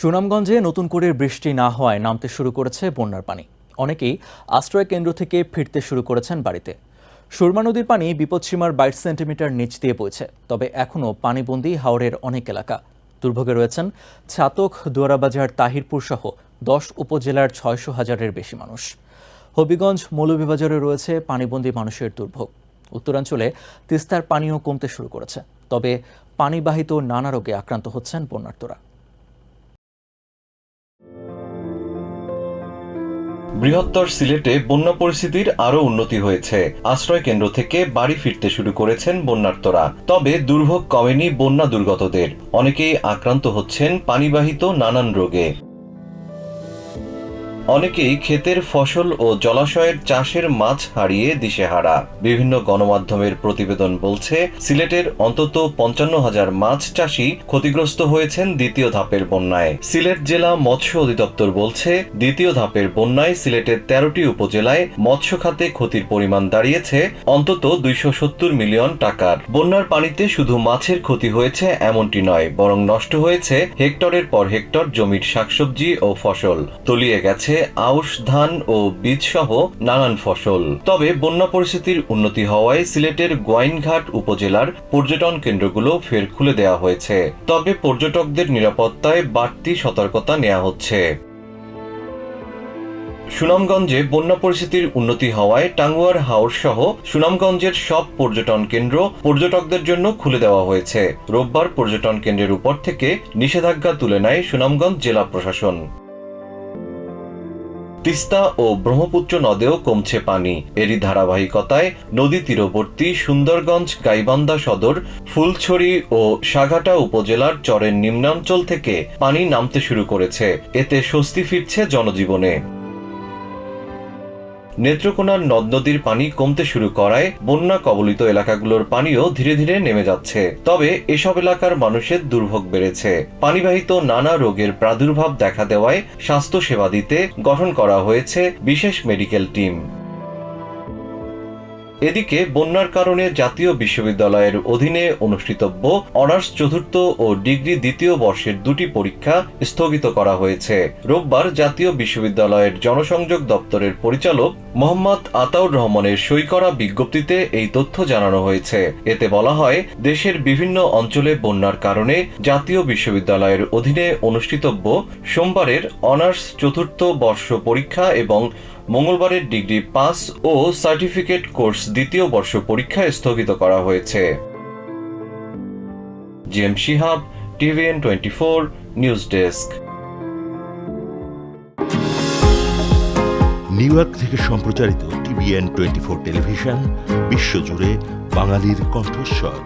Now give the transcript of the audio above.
সুনামগঞ্জে নতুন করে বৃষ্টি না হওয়ায় নামতে শুরু করেছে বন্যার পানি। অনেকেই আশ্রয় কেন্দ্র থেকে ফিরতে শুরু করেছেন বাড়িতে। সুরমা নদীর পানি বিপদসীমার বাইশ সেন্টিমিটার নিচ দিয়ে বইছে, তবে এখনও পানিবন্দী হাওড়ের অনেক এলাকা। দুর্ভোগে রয়েছেন ছাতক, দুয়ারাবাজার, তাহিরপুর সহ দশ উপজেলার ছয়শো হাজারের বেশি মানুষ। হবিগঞ্জ, মৌলভীবাজারে রয়েছে পানিবন্দী মানুষের দুর্ভোগ। উত্তরাঞ্চলে তিস্তার পানিও কমতে শুরু করেছে, তবে পানিবাহিত নানা রোগে আক্রান্ত হচ্ছেন বন্যার্তরা বৃহত্তর সিলেটে বন্যা পরিস্থিতির আরও উন্নতি হয়েছে। আশ্রয় কেন্দ্র থেকে বাড়ি ফিরতে শুরু করেছেন বন্যার্তরা তবে দুর্ভোগ কমেনি বন্যা দুর্গতদের। অনেকেই আক্রান্ত হচ্ছেন পানিবাহিত নানান রোগে। অনেকেই ক্ষেতের ফসল ও জলাশয়ের চাষের মাছ হারিয়ে দিশেহারা। বিভিন্ন গণমাধ্যমের প্রতিবেদন বলছে, সিলেটের অন্তত পঞ্চান্ন হাজার মাছ চাষি ক্ষতিগ্রস্ত হয়েছেন দ্বিতীয় ধাপের বন্যায়। সিলেট জেলা মৎস্য অধিদপ্তর বলছে, দ্বিতীয় ধাপের বন্যায় সিলেটের তেরোটি উপজেলায় মৎস্য খাতে ক্ষতির পরিমাণ দাঁড়িয়েছে, অন্তত দুইশো সত্তর মিলিয়ন টাকার। বন্যার পানিতে শুধু মাছের ক্ষতি হয়েছে এমনটি নয়, বরং নষ্ট হয়েছে হেক্টরের পর হেক্টর জমির শাকসবজি ও ফসল। তলিয়ে গেছে আউশ ধান ও বীজ সহ নানান ফসল। তবে বন্যা পরিস্থিতির উন্নতি হওয়ায় সিলেটের গোয়াইনঘাট উপজেলার পর্যটন কেন্দ্রগুলো ফের খুলে দেওয়া হয়েছে। তবে পর্যটকদের নিরাপত্তায় বাড়তি সতর্কতা নেওয়া হচ্ছে। সুনামগঞ্জে বন্যা পরিস্থিতির উন্নতি হওয়ায় টাঙ্গুয়ার হাওর সহ সুনামগঞ্জের সব পর্যটন কেন্দ্র পর্যটকদের জন্য খুলে দেওয়া হয়েছে। রোববার পর্যটন কেন্দ্রের উপর থেকে নিষেধাজ্ঞা তুলে নেয় সুনামগঞ্জ জেলা প্রশাসন। তিস্তা ও ব্রহ্মপুত্র নদেও কমছে পানি। এরই ধারাবাহিকতায় নদী তীরবর্তী সুন্দরগঞ্জ, গাইবান্ধা সদর, ফুলছড়ি ও সাঘাটা উপজেলার চরের নিম্নাঞ্চল থেকে পানি নামতে শুরু করেছে। এতে স্বস্তি ফিরছে জনজীবনে। নেত্রকোনার নদ নদীর পানি কমতে শুরু করায় বন্যা কবলিত এলাকাগুলোর পানিও ধীরে ধীরে নেমে যাচ্ছে। তবে এসব এলাকার মানুষের দুর্ভোগ বেড়েছে। পানিবাহিত নানা রোগের প্রাদুর্ভাব দেখা দেওয়ায় স্বাস্থ্য সেবা দিতে গঠন করা হয়েছে বিশেষ মেডিকেল টিম। এদিকে বন্যার কারণে জাতীয় বিশ্ববিদ্যালয়ের অধীনে অনুষ্ঠিতব্য অনার্স চতুর্থ ও ডিগ্রি দ্বিতীয় বর্ষের দুটি পরীক্ষা স্থগিত করা হয়েছে। রোববার জাতীয় বিশ্ববিদ্যালয়ের জনসংযোগ দপ্তরের পরিচালক মোহাম্মদ আতাউর রহমানের সই করা বিজ্ঞপ্তিতে এই তথ্য জানানো হয়েছে। এতে বলা হয়, দেশের বিভিন্ন অঞ্চলে বন্যার কারণে জাতীয় বিশ্ববিদ্যালয়ের অধীনে অনুষ্ঠিতব্য সোমবারের অনার্স চতুর্থ বর্ষ পরীক্ষা এবং মঙ্গলবারের ডিগ্রি পাস ও সার্টিফিকেট কোর্স দ্বিতীয় বর্ষ পরীক্ষা স্থগিত করা হয়েছে। GM Shihab, TVN twenty four, news desk. New York থেকে সম্প্রচারিত টিভিএন টোয়েন্টি ফোর টেলিভিশন, বিশ্বজুড়ে বাঙালির কণ্ঠস্বর।